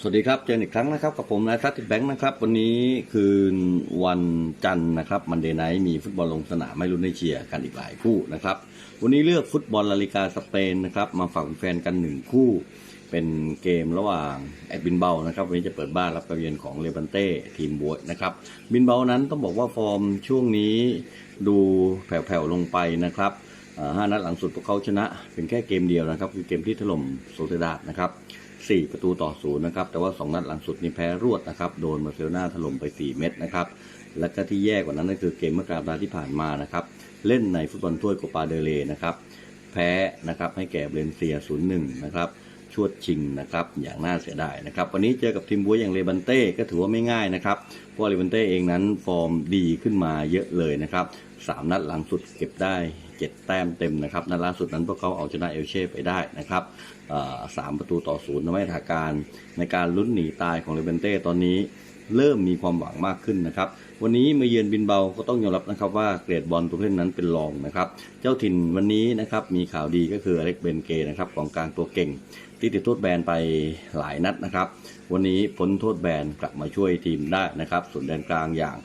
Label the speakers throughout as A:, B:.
A: สวัสดีครับ เจออีกครั้งนะครับกับผมนายทัศน์แบงค์นะครับ วันนี้คืนวันจันทร์นะครับมันเดย์ไนท์มีฟุตบอลลงสนามไม่รุ่นให้เชียร์กันอีกหลายคู่นะครับ วันนี้เลือกฟุตบอลลาลิกาสเปนนะครับมาฝากแฟนกันหนึ่งคู่ เป็นเกมระหว่างแอดบินเบานะครับวันนี้จะเปิดบ้านรับการเยือนของเลบันเต้ทีมบวยนะครับบินเบานั้นต้องบอกว่าฟอร์มช่วงนี้ดูแผ่วๆลงไปนะครับห้านัดหลังสุดพวกเขาชนะ เป็นแค่เกมเดียวนะครับคือเกมที่ถล่มโซเซดาดนะครับ 4 ประตูต่อศูนย์นะครับ แต่ว่า 2 นัดหลังสุดนี่แพ้รวดนะครับ โดนมาเซลนาถล่มไป 4 เม็ดนะครับ และก็ที่แย่กว่านั้นก็คือเกมเมื่อกลางสัปดาห์ที่ผ่านมานะครับ เล่นในฟุตบอลถ้วยโคปาเดเลนะครับ แพ้นะครับให้แก่เบรนเซีย 0-1 นะครับชวดชิงนะครับอย่างน่าเสียดายนะครับ วันนี้เจอกับทีมบัวอย่างเลบันเต้ก็ถือว่าไม่ง่ายนะครับเพราะเลบันเต้เองนั้นฟอร์มดีขึ้นมาเยอะเลยนะครับ สามนัดหลังสุดเก็บได้ 7 แต้มเต็มนะครับนัดล่าสุดนั้นพวกเขาเอาชนะเอลเช่ไปได้นะครับสามประตูต่อศูนย์ทำให้สถานการณ์ในการลุ้นหนีตายของเลบันเต้ตอนนี้เริ่มมีความหวังมากขึ้นนะครับ วันนี้มาเยือนบินเบาก็ต้องยอมรับนะครับว่าเกรดบอลตัวเล่นนั้นเป็นรองนะครับ เจ้าถิ่นวันนี้นะครับมีข่าวดีก็คืออเล็กเบนเกนะครับกองกลางตัวเก่ง ที่ติดโทษแบนไปหลายนัดนะครับ วันนี้พ้นโทษแบนกลับมาช่วยทีมได้นะครับ ส่วนแดนกลางอย่าง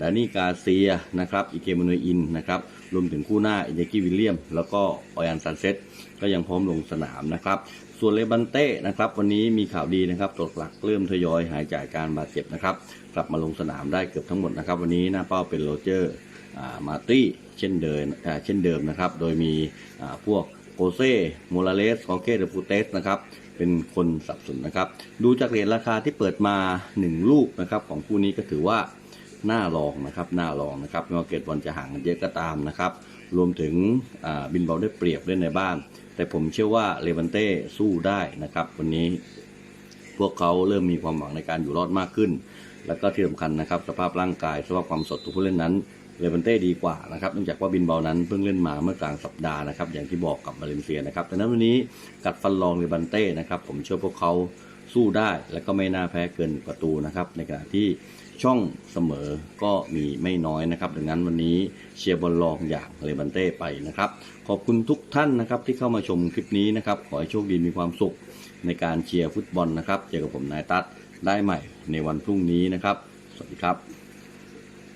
A: ดานี่กาเซียนะครับอิเกมานอินนะครับรวมถึงคู่หน้าอิเยกี้วิลเลียม แล้วก็ออยันซันเซตก็ยังพร้อมลงสนามนะครับ ส่วนเลบันเต้นะครับวันนี้มีข่าวดีนะครับตัวหลักเริ่มทยอยหายจากการบาดเจ็บนะครับ กลับมาลงสนามได้เกือบทั้งหมดนะครับ วันนี้หน้าเป้าเป็นโรเจอร์มาร์ตี้เช่นเดิมเช่นเดิมนะครับ โดยมีพวกโกเซ่โมราเลสคอเกเดฟูเตสนะครับเป็นคนสับสนนนะครับ ดูจากเหรียญราคาที่เปิดมา 1 ลูกนะครับ ของคู่นี้ก็ถือว่า หน่าลองนะครับหน่าลองนะครับไม่ว่าเกตบอลจะห่างกันเยอะก็ตามนะครับรวมถึงบินบอลได้เปรียบเล่นในบ้าน แต่ผมเชื่อว่าเลวันเต้สู้ได้นะครับ วันนี้พวกเขาเริ่มมีความหวังในการอยู่รอดมากขึ้น แล้วก็ที่สำคัญนะครับ สภาพร่างกายสภาพความสดทุกผู้เล่นนั้นเลเวนเต้ดีกว่านะครับเนื่องจากว่าบินเบลนั้นเพิ่งเล่นมาเมื่อกลางสัปดาห์นะครับอย่างที่บอกกับมาเลเซียนะครับดังนั้นวันนี้กัดฟันรองเลเวนเต้นะครับผมเชื่อพวกเขา สู้ได้และก็ไม่น่าแพ้เกินประตูนะครับ ในขณะที่ช่องเสมอก็มีไม่น้อยนะครับ ดังนั้นวันนี้เชียร์บอลรองอย่างเลบันเต้ไปนะครับ ขอบคุณทุกท่านนะครับที่เข้ามาชมคลิปนี้นะครับ ขอให้โชคดีมีความสุขในการเชียร์ฟุตบอลนะครับ เจอกับผมนายตั๊ดได้ใหม่ในวันพรุ่งนี้นะครับ สวัสดีครับ